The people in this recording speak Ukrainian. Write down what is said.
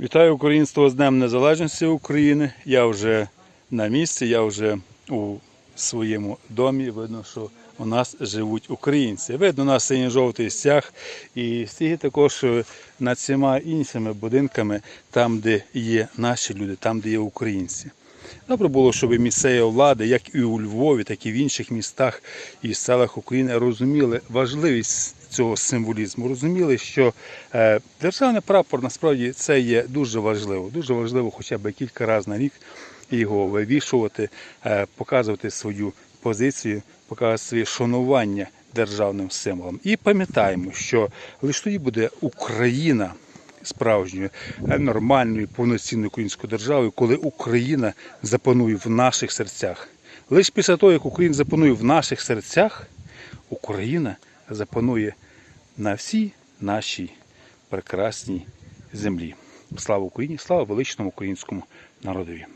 Вітаю українство з Днем Незалежності України. Я вже на місці, я вже у своєму домі. Видно, що у нас живуть українці. Видно, у нас синьо-жовтий стяг. І стіги також е, над всіма іншими будинками, там, де є наші люди, там, де є українці. Добре було, щоб місцева влада, як і у Львові, так і в інших містах і селах України розуміли важливість цього символізму. Розуміли, що е, державний прапор насправді це є дуже важливо. Дуже важливо хоча б кілька разів на рік його вивішувати, е, показувати свою позицію, показувати своє шанування державним символом. І пам'ятаємо, що лише тоді буде Україна справжньою е, нормальною повноцінною українською державою, коли Україна запанує в наших серцях. Лише після того, як Україна запанує в наших серцях, Україна запанує на всій нашій прекрасній землі. Слава Україні! Слава величному українському народові!